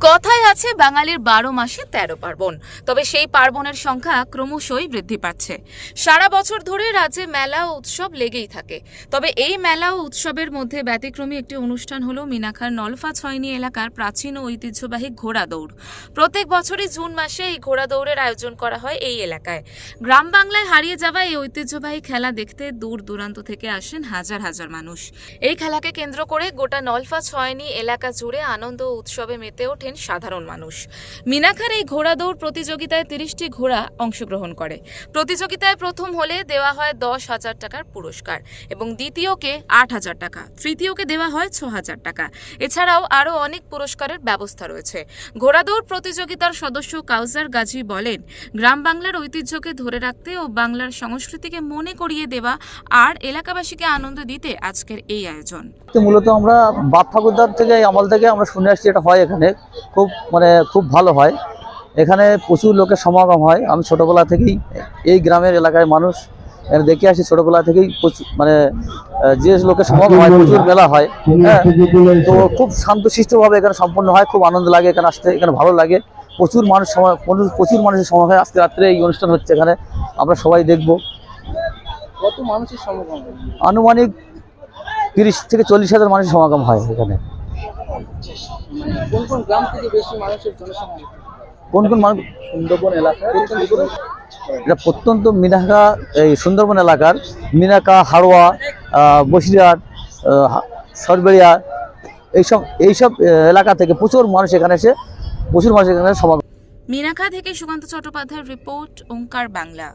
কথায় আছে বাঙালির বারো মাসে তেরো পার্বণ। তবে সেই পার্বণের সংখ্যা ক্রমশই বৃদ্ধি পাচ্ছে। সারা বছর ধরে রাজ্যে মেলা ও উৎসব লেগেই থাকে। তবে এই মেলা ও উৎসবের মধ্যে ব্যতিক্রমী একটি অনুষ্ঠান হলো মিনাখার নলফা ছয়নি এলাকার প্রাচীন ও ঐতিহ্যবাহী ঘোড়া দৌড় প্রত্যেক বছরই জুন মাসে এই ঘোড়া দৌড়ের আয়োজন করা হয় এই এলাকায়। গ্রাম বাংলায় হারিয়ে যাওয়া এই ঐতিহ্যবাহী খেলা দেখতে দূর দূরান্ত থেকে আসেন হাজার হাজার মানুষ। এই খেলাকে কেন্দ্র করে গোটা নলফা ছয়নি এলাকা জুড়ে আনন্দ ও উৎসবে মেতে ওঠেন সাধারণ মানুষ। মিনাখার এই ঘোড়া দৌড় প্রতিযোগিতায় তিরিশটি ঘোড়া অংশগ্রহণ করে। প্রতিযোগিতায় প্রথম হলে দেওয়া হয় দশ হাজার টাকার পুরস্কার এবং দ্বিতীয়কে আট হাজার টাকা, তৃতীয়কে দেওয়া হয় ছ হাজার টাকা। এছাড়াও আরও অনেক পুরস্কারের ব্যবস্থা রয়েছে। ঘোড়া দৌড় প্রতিযোগিতার সদস্য কাউজার গাজী বলেন, গ্রাম বাংলার ঐতিহ্যকে ধরে রাখতে ও বাংলার সংস্কৃতিকে মনে করিয়ে দেওয়া আর এলাকাবাসীকে আনন্দ দিতে আজকের এই আয়োজন। মূলত আমরা বাপ ঠাকুরদার থেকে আমল থেকে আমরা শুনে আসছি, এটা হয় এখানে। খুব মানে খুব ভালো হয়। এখানে প্রচুর লোকের সমাগম হয়। আমি ছোটোবেলা থেকেই এই গ্রামের এলাকায় মানুষ। এখানে দেখে আসি ছোটোবেলা থেকেই প্রচুর মানে যে লোকের সমাগম হয় প্রচুর মেলা হয়। হ্যাঁ তো খুব শান্তশিষ্টভাবে এখানে সম্পন্ন হয়। খুব আনন্দ লাগে এখানে আসতে। এখানে ভালো লাগে। প্রচুর মানুষ সময় প্রচুর মানুষের সমাগম হয়। আজকে রাত্রে এই অনুষ্ঠান হচ্ছে এখানে। আমরা সবাই দেখব। কত মানুষের সমাগম? আনুমানিক তিরিশ থেকে চল্লিশ হাজার মানুষের সমাগম হয় এখানে। কোন কোন গ্রাম থেকে বেশি মানুষের জনসংখ্যা? কোন কোন মানুষ? সুন্দরবন এলাকা। কোন কোন গ্রাম? এটা প্রত্যন্ত মিনাকা এই সুন্দরবন এলাকার মিনাকা হাড়োয়া বসিরহাট সরবেড়িয়া এইসব এইসব এলাকা থেকে প্রচুর মানুষ এখানে এসে প্রচুর মানুষ এখানে সমাগম। মিনাখা থেকে সুকান্ত চট্টোপাধ্যায়ের রিপোর্ট ওঙ্কার বাংলা।